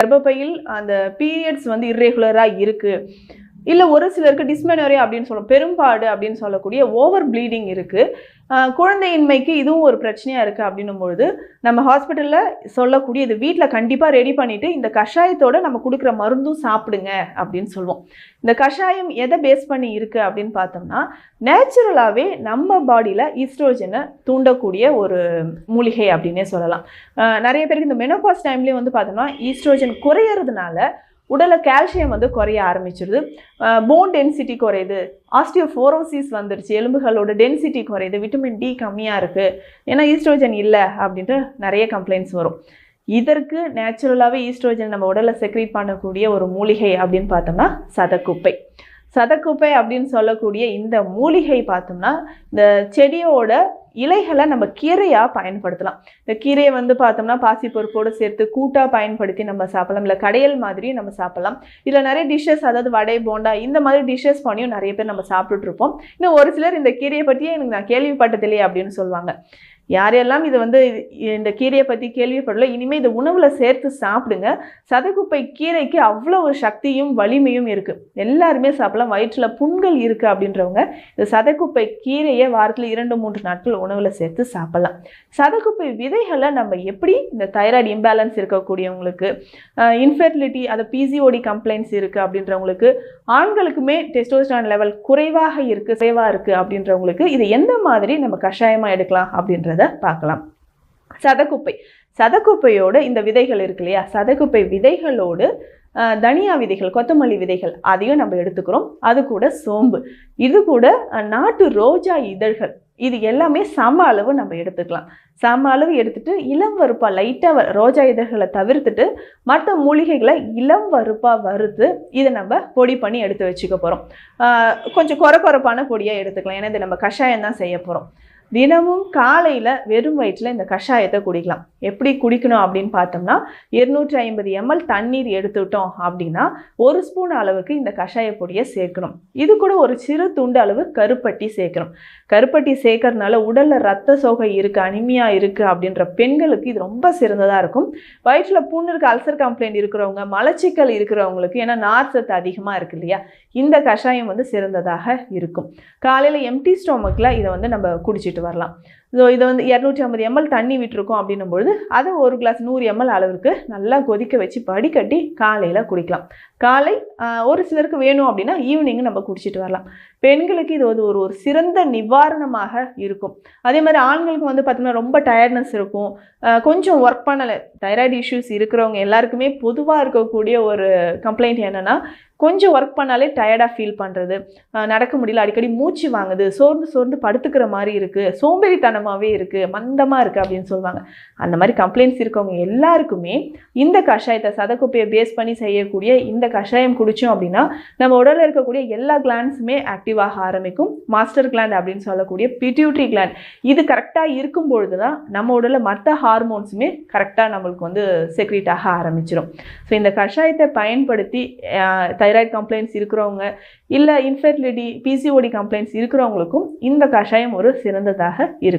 கர்ப்பப்பையில் அந்த பீரியட்ஸ் வந்து இர்ரெகுலராக இருக்குது இல்லை ஒரு சிலருக்கு டிஸ்மெனோரி அப்படின்னு சொல்லும் பெரும்பாடு அப்படின்னு சொல்லக்கூடிய ஓவர் ப்ளீடிங் இருக்குது குழந்தையின்மைக்கு இதுவும் ஒரு பிரச்சனையாக இருக்குது அப்படின்னும் பொழுது நம்ம ஹாஸ்பிட்டலில் சொல்லக்கூடிய இது வீட்டில் கண்டிப்பாக ரெடி பண்ணிவிட்டு இந்த கஷாயத்தோட நம்ம கொடுக்குற மருந்தும் சாப்பிடுங்க அப்படின்னு சொல்லுவோம். இந்த கஷாயம் எதை பேஸ் பண்ணி இருக்குது அப்படின்னு பார்த்தோம்னா நேச்சுரலாகவே நம்ம பாடியில் ஈஸ்ட்ரோஜனை தூண்டக்கூடிய ஒரு மூலிகை அப்படின்னே சொல்லலாம். நிறைய பேருக்கு இந்த மெனோபாஸ் டைம்லேயே வந்து பார்த்தோம்னா ஈஸ்ட்ரோஜன் குறையறதுனால உடலில் கால்சியம் வந்து குறைய ஆரம்பிச்சிருது. போன் டென்சிட்டி குறையுது. ஆஸ்டியோஃபோரோசிஸ் வந்துருச்சு. எலும்புகளோட டென்சிட்டி குறையுது. விட்டமின் டி கம்மியாக இருக்குது ஏன்னா ஈஸ்ட்ரோஜன் இல்லை அப்படின்ட்டு நிறைய கம்ப்ளைண்ட்ஸ் வரும். இதற்கு நேச்சுரலாகவே ஈஸ்ட்ரோஜன் நம்ம உடலில் செக்ரீட் பண்ணக்கூடிய ஒரு மூலிகை அப்படின்னு பார்த்தோம்னா சதக்குப்பை. சதக்குப்பை அப்படின்னு சொல்லக்கூடிய இந்த மூலிகை பார்த்தோம்னா இந்த செடியோட இலைகளை நம்ம கீரையாக பயன்படுத்தலாம். இந்த கீரையை வந்து பார்த்தோம்னா பாசிப்பருப்போடு சேர்த்து கூட்டாக பயன்படுத்தி நம்ம சாப்பிடலாம். இல்லை கடையல் மாதிரி நம்ம சாப்பிடலாம். இதில் நிறைய டிஷ்ஷஸ் அதாவது வடை போண்டா இந்த மாதிரி டிஷ்ஷஸ் பண்ணியும் நிறைய பேர் நம்ம சாப்பிட்டுட்ருப்போம் இன்னும் ஒரு சிலர் இந்த கீரையை பற்றியே எனக்கு நான் கேள்விப்பட்டதில்லையே அப்படின்னு சொல்லுவாங்க. யாரெல்லாம் இது வந்து இந்த கீரையை பற்றி கேள்விப்படல இனிமேல் இந்த உணவில் சேர்த்து சாப்பிடுங்க. சதகுப்பை கீரைக்கு அவ்வளோ ஒரு சக்தியும் வலிமையும் இருக்குது எல்லாருமே சாப்பிடலாம். வயிற்றில் புண்கள் இருக்குது அப்படின்றவங்க இந்த சதைக்குப்பை கீரையை வாரத்தில் இரண்டு மூன்று நாட்கள் உணவில் சேர்த்து சாப்பிடலாம். சதைக்குப்பை விதைகளை நம்ம எப்படி இந்த தைராய்டு இம்பேலன்ஸ் இருக்கக்கூடியவங்களுக்கு இன்ஃபெர்டிலிட்டி அதை பிசிஓடி கம்ப்ளைண்ட்ஸ் இருக்குது அப்படின்றவங்களுக்கு ஆண்களுக்குமே டெஸ்டோஸ்டான் லெவல் குறைவாக இருக்குது குறைவாக இருக்குது அப்படின்றவங்களுக்கு இது எந்த மாதிரி நம்ம கஷாயமாக எடுக்கலாம் அப்படின்றத பார்க்கலாம். சதக்குப்பை. சதக்குப்பையோடு இந்த விதைகள் இருக்கு இல்லையா? சதக்குப்பை விதைகளோடு தனியா விதைகள் கொத்தமல்லி விதைகள் அதையும் நம்ம எடுத்துக்கிறோம். அது கூட சோம்பு. இது கூட நாட்டு ரோஜா இதழ்கள். இது எல்லாமே சம அளவு நம்ம எடுத்துக்கலாம். சம அளவு எடுத்துட்டு இளம் வறுப்பா லைட்டாக ரோஜா இதழ்களை தவிர்த்துட்டு மற்ற மூலிகைகளை இளம் வறுப்பா வறுத்து இதை நம்ம பொடி பண்ணி எடுத்து வச்சுக்க போகிறோம் கொஞ்சம் குறை குறைப்பான பொடியாக எடுத்துக்கலாம். ஏன்னா இது நம்ம கஷாயம் தான் செய்ய போகிறோம் தினமும் காலையில் வெறும் வயிற்றில் இந்த கஷாயத்தை குடிக்கலாம். எப்படி குடிக்கணும் அப்படின்னு பார்த்தோம்னா இருநூற்றி ஐம்பது எம்எல் தண்ணீர் எடுத்துட்டோம் அப்படின்னா ஒரு ஸ்பூன் அளவுக்கு இந்த கஷாய பொடியை சேர்க்கணும். இது கூட ஒரு சிறு துண்டு அளவு கருப்பட்டி சேர்க்கணும். கருப்பட்டி சேர்க்கறதுனால உடலில் ரத்த சோகை இருக்குது அனிமியா இருக்குது அப்படின்ற பெண்களுக்கு இது ரொம்ப சிறந்ததாக இருக்கும். வயிற்றில் புண்ணு இருக்க அல்சர் கம்ப்ளைண்ட் இருக்கிறவங்க மலச்சிக்கல் இருக்கிறவங்களுக்கு ஏன்னா நார் சத்து அதிகமாக இருக்கு இல்லையா இந்த கஷாயம் வந்து சிறந்ததாக இருக்கும். காலையில் எம்டி ஸ்டோமக்கில் இதை வந்து நம்ம குடிச்சிட்டு வரலாம் ஸோ இதை வந்து இரநூற்றி ஐம்பது எம்எல் தண்ணி விட்டுருக்கோம் அப்படின்னும் பொழுது அதை ஒரு கிளாஸ் நூறு எம்எல் அளவுக்கு நல்லா கொதிக்க வச்சு வடிகட்டி காலையில் குடிக்கலாம். காலை ஒரு சிலருக்கு வேணும் அப்படின்னா ஈவினிங் நம்ம குடிச்சிட்டு வரலாம். பெண்களுக்கு இது வந்து ஒரு ஒரு சிறந்த நிவாரணமாக இருக்கும். அதே மாதிரி ஆண்களுக்கு வந்து பார்த்திங்கன்னா ரொம்ப டயர்ட்னஸ் இருக்கும். கொஞ்சம் ஒர்க் பண்ணலை தைராய்டு இஷ்யூஸ் இருக்கிறவங்க எல்லாருக்குமே பொதுவாக இருக்கக்கூடிய ஒரு கம்ப்ளைண்ட் என்னென்னா கொஞ்சம் ஒர்க் பண்ணாலே டயர்டாக ஃபீல் பண்ணுறது நடக்க முடியல அடிக்கடி மூச்சு வாங்குது சோர்ந்து சோர்ந்து படுத்துக்கிற மாதிரி இருக்குது சோம்பேறித்தனம் சோம்பேறித்தனமாகவே இருக்குது மந்தமாக இருக்குது அப்படின்னு சொல்லுவாங்க. அந்த மாதிரி கம்ப்ளைண்ட்ஸ் இருக்கவங்க எல்லாருக்குமே இந்த கஷாயத்தை சதக்குப்பையை பேஸ் பண்ணி செய்யக்கூடிய இந்த கஷாயம் குடித்தோம் அப்படின்னா நம்ம உடலில் இருக்கக்கூடிய எல்லா கிளாண்ட்ஸுமே ஆக்டிவ் ஆக ஆரம்பிக்கும். மாஸ்டர் கிளாண்ட் அப்படின்னு சொல்லக்கூடிய பிட்யூட்ரி கிளாண்ட் இது கரெக்டாக இருக்கும் பொழுது தான் நம்ம உடலில் மற்ற ஹார்மோன்ஸுமே கரெக்டாக நம்மளுக்கு வந்து செக்ரீட் ஆக ஆரம்பிச்சிடும் ஸோ இந்த கஷாயத்தை பயன்படுத்தி தைராய்டு கம்ப்ளைண்ட்ஸ் இருக்கிறவங்க இல்லை இன்ஃபெர்டிலிட்டி பிசிஓடி கம்ப்ளைண்ட்ஸ் இருக்கிறவங்களுக்கும் இந்த கஷாயம் ஒரு சிறந்ததாக இருக்கும்